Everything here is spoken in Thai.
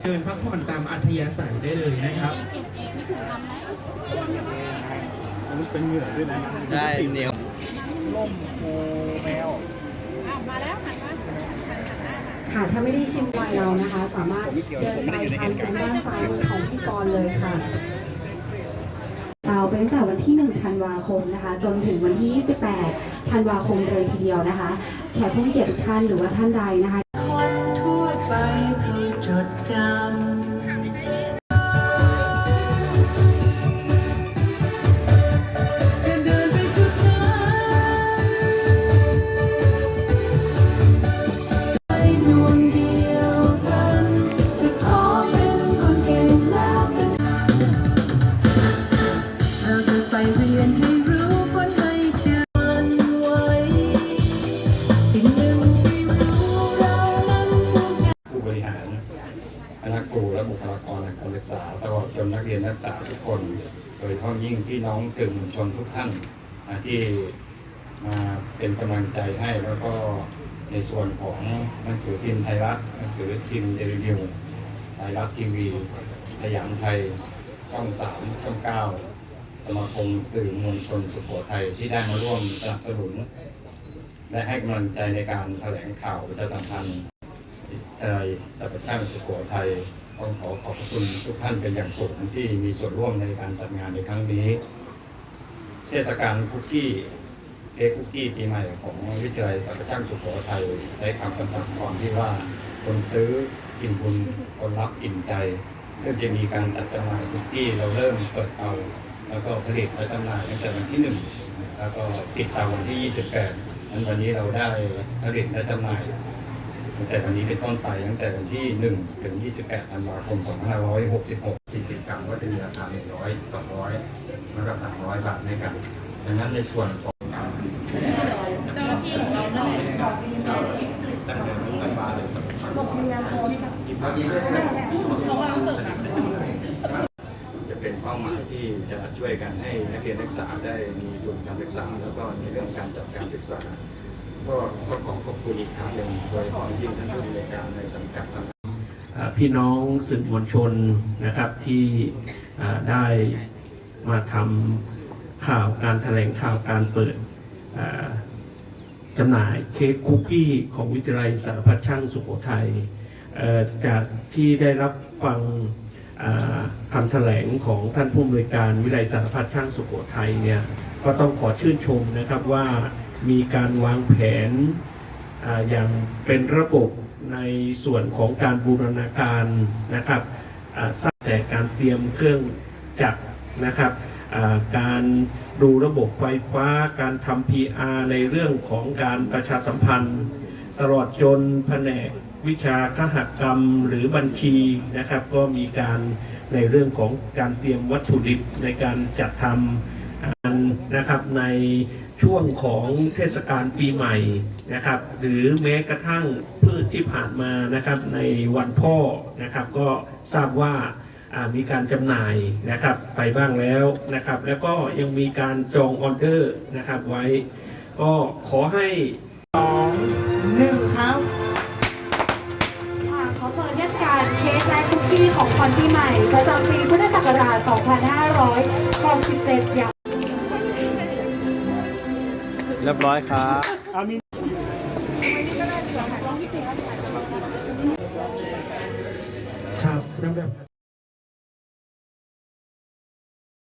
เชิญพักผ่อนตามอัธยาศัยได้เลยนะครับเก็บเองนี่ถูกทำไหมมันเป็นเหงื่อด้วยนะได้เหนียวล่มโคแมวอ้าวมาแล้วหันมาหันหันหน้ามาค่ะ ถ้าไม่ได้ชิมไวน์เรานะคะ สามารถเดินไปทางทางด้านซ้ายมือของพี่กรณ์เลยค่ะเตาเป็นตั้งแต่วันที่ 1 ธันวาคมนะคะ จนถึงวันที่ 28 ธันวาคมเลยทีเดียวนะคะ แขกผู้มีเกียรติทุกท่านหรือว่าท่านใดนะคะคนทั่วไปผู้ จดจำ ศึกษาตลอดจนนักเรียนนักศึกษาทุกคน โดยเฉพาะยิ่งพี่น้องสื่อมวลชนทุกท่านที่มาเป็นกำลังใจให้แล้วก็ในส่วนของหนังสือพิมพ์ไทยรัฐหนังสือพิมพ์เดลินิวไทยรัฐทีวีสยามไทยช่องสามช่องเก้าสมาคมสื่อมวลชนสุโขทัยที่ได้มาร่วมสนับสนุน และให้กำลังใจในการแถลงข่าวประชาสัมพันธ์วิทยาลัยสรรพช่างสุโขทัย ต้องขอขอบคุณทุกท่านเป็นอย่างสูงที่มีส่วนร่วมในการจัดงานในครั้งนี้ เทศกาลคุกกี้เค้กคุกกี้ปีใหม่ของวิทยาลัยสรรพช่างสุโขทัยใช้คำกำกับความที่ว่าคนซื้ออิ่มบุญคนรับอิ่มใจ ซึ่งจะมีการจัดจำหน่ายคุกกี้เราเริ่มเปิดเตาแล้วก็ผลิตและจำหน่ายตั้งแต่วันที่หนึ่งแล้วก็ปิดเตาวันที่ 28นั้นวันนี้เราได้ผลิตและจำหน่าย ตั้งแต่วันนี้เป็นต้นไปตั้งแต่วันที่ 1 ถึง 28ธันวาคม 2566 40 กรัมก็จะมีราคา 100 200 แล้วก็ 300 บาทด้วยกันดังนั้นในส่วนของการผลิตเจ้าหน้าที่ของเรานั่นแหละดำเนินสายบาเลยครับเขากำลังฝึกอะจะเป็นเป้าหมายที่จะช่วยกันให้นักเรียนนักศึกษาได้มีทุนการศึกษา แล้วก็ในเรื่องการจัดการศึกษา ก็ก็ขอขอบคุณอีกครั้งหนึ่งโดยเฉพาะยิ่งท่านผู้อำนวยการในสังกัดสำนักอ่าพี่น้องสื่อมวลชนนะครับที่ได้มาทำข่าวการแถลงข่าวการเปิดจำหน่ายเค้กคุกกี้ของวิทยาลัยสารพัดช่างสุโขทัยจากที่ได้รับฟังคำแถลงของท่านผู้อำนวยการวิทยาลัยสารพัดช่างสุโขทัยเนี่ยก็ต้องขอชื่นชมนะครับว่า มีการวางแผนออย่างเป็นระบบในส่วนของการบูรณาการนะครับสร้างแต่การเตรียมเครื่องจักรนะครับการดูระบบไฟฟ้า การทำ PR ในเรื่องของการประชาสัมพันธ์ ตลอดจนแผนกวิชาคหกรรมหรือบัญชีนะครับ ก็มีการในเรื่องของการเตรียมวัตถุดิบในการจัดทำ นนะครับในช่วงของเทศกาลปีใหม่นะครับ หรือแม้กระทั่งพืชที่ผ่านมานะครับในวันพ่อนะครับ ก็ทราบว่ามีการจำหน่ายนะครับไปบ้างแล้วนะครับ แล้วก็ยังมีการจองออเดอร์นะครับไว้ ก็ขอให้สองหนึ่งครับขอเปิดเทศกาลเค้กและคุกกี้ของปีใหม่ประจำปีพุทธศักราช 2567อย่าง รียบร้อยครับอามินครับลำดับ